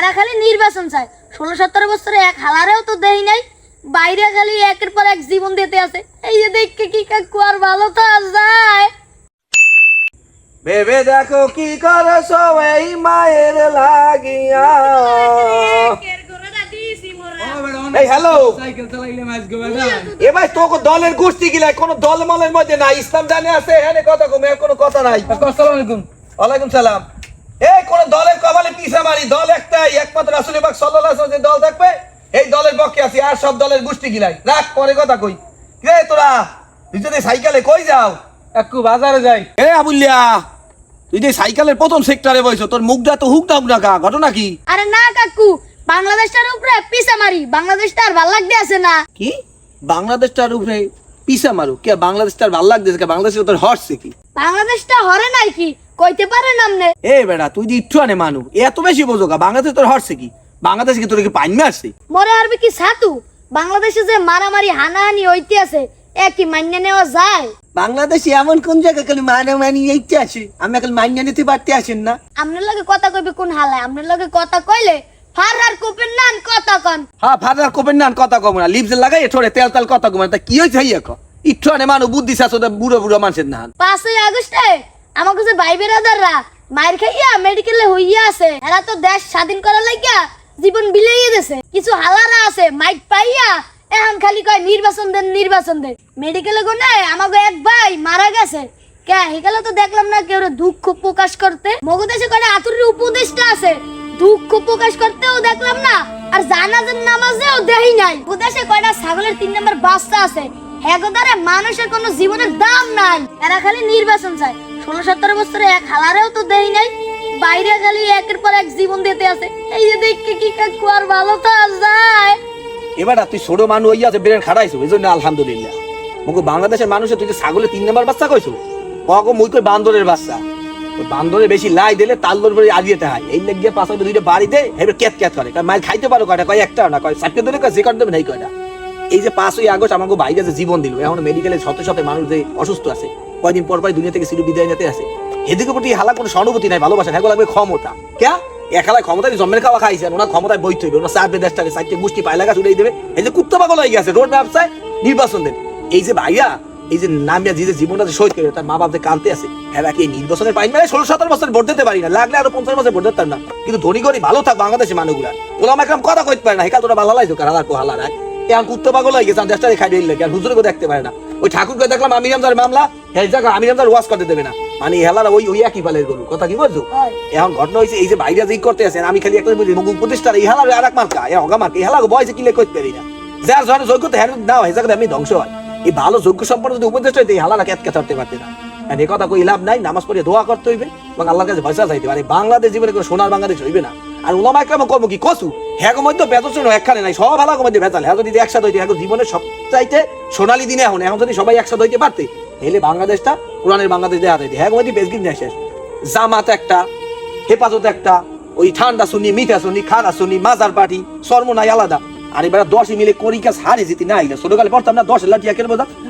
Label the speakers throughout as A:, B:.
A: এরা খালি নির্বাচন চায়। ষোলো সতেরো বছরে এক হালারেও তো দেই নাই বাইরে খালি একের পর এক জীবন দিতে আছে। এই যে দেখকে কি কাকু আর ভালো তো আর যায়
B: ভেবে দেখো কি করছ এই মায়ের লাগিয়া। এই হ্যালো।
C: সাইকেল চালাইলে মাছ গো বেটা
B: এ ভাই তোকে দলের গোষ্ঠী গিলা কোনো দল মলের মধ্যে নাই ইসলাম জানে আছে এখানে কথা কমে কোনো কথা নাই।
C: আসসালামু আলাইকুম।
B: ওয়ালাইকুম সালাম। এই কোন দলের কপালে পিছা মারি দল একটাই একমাত্র রাসূল পাক সাল্লাল্লাহু আলাইহি ওয়াসাল্লাম দল থাকবে এই দলের পক্ষে আছি আর সব দলের গোষ্ঠী গিলাই রাখ পরে কথা কই। রে তোরা তুই যদি সাইকেলে কই যাও?
C: একটু বাজারে যাই।
B: এ আবুল্লিয়া তুই যে সাইকেলের প্রথম সেক্টরে বইছো তোর মুখটা তো হুক দাও না কা ঘটনা কি?
A: আরে না কাকু বাংলাদেশটার উপরে পিসা মারি বাংলাদেশটা আর ভালো লাগতে আছে না।
B: কি? বাংলাদেশটার উপরে পিসা মারু? কে বাংলাদেশটার ভালো লাগতেছে কে? বাংলাদেশের তোর হর্ষে কি?
A: বাংলাদেশটা হরে নাই কি? কইতে পারে নামনে
B: এ বেড়া তুই যে ইচ্ছু আনে মানু এত বেশি বোঝো গা বাংলাদেশ তোর হর্ষে কি? বাংলাদেশ কি তোর কি পাইন মারছে?
A: মরে আরবি কি সাতু বাংলাদেশে যে মারামারি হানাহানি হইতে আছে এ কি মান্য নেওয়া যায়?
B: বাংলাদেশে এমন কোন জায়গা খালি মানে মানি এইতে আসে আমি এখন মানিয়ে নিতে পারতে আসেন না।
A: আপনার লগে কথা কইবে কোন হালায়? আপনার লগে কথা কইলে ফার আর কোপেন নান কথা কন।
B: হ্যাঁ ফাদার কোপেন না কথা কম না লিপস লাগাই ঠোরে তেল তেল কথা কম তা কি হয়েছে হইয়া ক? ইচ্ছু আনে মানু বুদ্ধি শাসো বুড়ো বুড়ো মানুষের না
A: পাঁচই আগস্টে আমাকে যে ভাই মায়ের খাইয়া মেডিকেলে হইয়া আছে। এরা তো দেশ স্বাধীন করার লাগিয়া জীবন বিলাইয়ে কিছু হালারা আছে, মাইক পাইয়া এখন খালি কয়, নির্বাচন দেন নির্বাচন দেন। মেডিকেলে গনে আমাকে এক ভাই মারা গেছে। কে? তো দেখলাম না কেউ দুঃখ প্রকাশ করতে। দেশে আতুরের উপদেশটা আছে। দুঃখ প্রকাশ করতেও দেখলাম না, আর জানাজার নামাজেও দেই নাই। উদেশে কয়টা ছাগলের তিন নম্বর বাচ্চা আছে। হেগোদারে মানুষের কোনো জীবনের দাম নাই। এরা খালি নির্বাচন চায়। ষোলো সতেরো বছরে এক হালারেও তো দেই নাই। বাইরে খালি একের পর এক জীবন দিতে আছে। এই যে দেখকে কি কাকু ভালো তো যায়।
B: এবার তুই ছোট হইয়া আছে খাড়াইছো এই জন্য আলহামদুলিল্লাহ। মুখো বাংলাদেশের তুই যে ছাগলের তিন নম্বর বাচ্চা কইছো? মুই কই বান্দরের বাচ্চা? বান্দরে বেশি লাই দিলে তাল্লোর পরে আজিয়েতে হয়। এই লেগে পাশে দুইটা বাড়ি দে হেবে ক্যাত ক্যাত করে। মাইল খাইতে পারো কয়টা? কয় একটা না কয় সাতকে ধরে কয় দেবে নাই কয়টা। এই যে পাঁচই আগস্ট আমাকে বাইরে যে জীবন দিল, এখন মেডিকেলে শত শত মানুষ যে অসুস্থ আছে। কয়দিন পর পর দুনিয়া থেকে সিঁড়ি বিদায় নিতে আছে এদিকে প্রতি হালা কোনো সহানুভূতি নাই, ভালোবাসা হ্যাঁ লাগবে ক্ষমতা। ক্যা? এক হালায় ক্ষমতায় জন্মের খাওয়া খাইছেন ওনার ক্ষমতায় বই থইবে ওনার চারটে দেশটাকে চারটে গোষ্ঠী পায়লা গাছ উড়াই দেবে। এই যে কুত্তা পাগল হয়ে গেছে রোড ব্যবসায় নির্বাচন দেন। এই যে ভাইয়া, এই যে নামিয়া যে জীবনটা শহীদ করে, তার মা বাপ যে কানতে আছে হ্যাঁ এই নির্বাচনের পাইন মানে ষোলো, সতেরো বছর ভোট দিতে পারি না। লাগলে আরও পঞ্চাশ বছর ভোট দিতাম না। কিন্তু ধনী গরি ভালো থাক বাংলাদেশের মানুষগুলা। ওলা একরকম কথা কইতে পারে না, হেকাল তোরা ভালো লাগছো কারা হালা রাখ এখন কুত্তা পাগল হয়ে গেছে দেশটা খাই দিল আর হুজুরকে দেখতে পারে না। ওই ঠাকুরকে দেখলাম আমি রামদার মামলা এই জায়গা আমি রামদার ওয়াশ করতে দেবে না। মানে হেলারা ওই ওই একই পালের গরু কথা কি বলছো? এখন ঘটনা হয়েছে এই যে বাইরে যে করতে আছেন আমি খালি একটা বুঝি মুখ প্রতিষ্ঠা এই হালার আর এক মার্কা এ হগা মার্কা এই হালা বয়সে কিলে করতে পারি না? যার ধরনের যোগ্যতা হ্যাঁ নাও এই জায়গাতে আমি ধ্বংস হয়। এই ভালো যোগ্য সম্পন্ন যদি উপদেশ হইতে এই হালারা কেটকে ধরতে পারতে না। এই কথা কই লাভ নাই নামাজ পড়ে দোয়া করতে হইবে এবং আল্লাহর কাছে ভয়সা চাইতে পারে। বাংলাদেশ জীবনে কোনো সোনার বাংলাদেশ হইবে না। আর ওলামা একরাম কর্ম কি কসু? হ্যাঁ মধ্যে, বেতন একখানে নাই, সব মধ্যে ভেজাল। হ্যাঁ যদি একসাথে হইতে হ্যাঁ জীবনের দিনে এখন এখন যদি সবাই একসাথে হইতে পারতে বাংলাদেশটা, কোরআনের বাংলাদেশ হইতে হ্যাঁ মধ্যে শেষ। জামাত একটা, হেফাজত একটা, ওই ঠান্ডা শুনি মিঠা শুনি খানা শুনি মাজার পাটি আলাদা। আর এবার দশই মিলে করি কাজ, হারে যেতে না আইলে ছোটকালে পড়তাম না দশ লাঠিয়া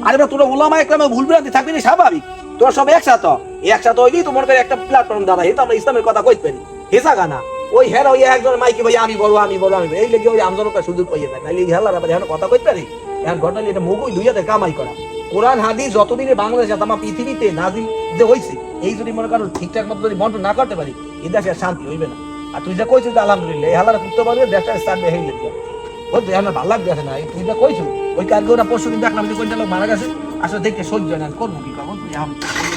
B: আর এবার তোরা ওলামা একরামে ভুল ভ্রান্তি থাকবি না, স্বাভাবিক। তোরা সব একসাথে। একসাথে হইলেই একটা প্ল্যাটফর্ম দাদা হে তো আমরা ইসলামের কথা কইতে পারি। হেসা গানা ওই হের ওই একজন মাইকে ভাই আমি বড় আমি বড়, আমি এই লেগে ওই আমজনকার সুযোগ পাইয়ে দেয়। নাহলে হেলার আবার এখন কথা কইতে পারি? এখন ঘটনা এটা মুগুই দুইয়াতে কামাই করা। কোরআন, হাদিস যতদিনে বাংলাদেশে আমার পৃথিবীতে নাজিল যে হইছে, এই যদি মনে করো ঠিকঠাক মতো যদি বন্টন না করতে পারি এই দেশে শান্তি হইবে না। আর তুই যা কইছিস আলহামদুলিল্লাহ, এই হালারা করতে পারবে দেশটা স্টার্ট হয়ে গেছে বুঝলি আমার ভালো লাগছে না তুই যা কইছিস, ওই কালকে ওরা পরশু দিন দেখলাম যে কইটা লোক মারা গেছে। আসলে দেখতে সহ্য হয় না করব কি করব? তুই এখন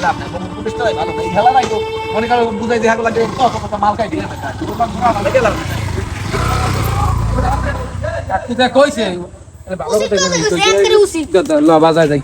B: লাভ নাই কোনো প্রতিষ্ঠাই ভালো না এই হেলা নাই তো মনে করো বুঝাই দেখা লাগে কত কত মাল খাই
C: দিয়ে কইছে? ভালো কথা বাজার যাই।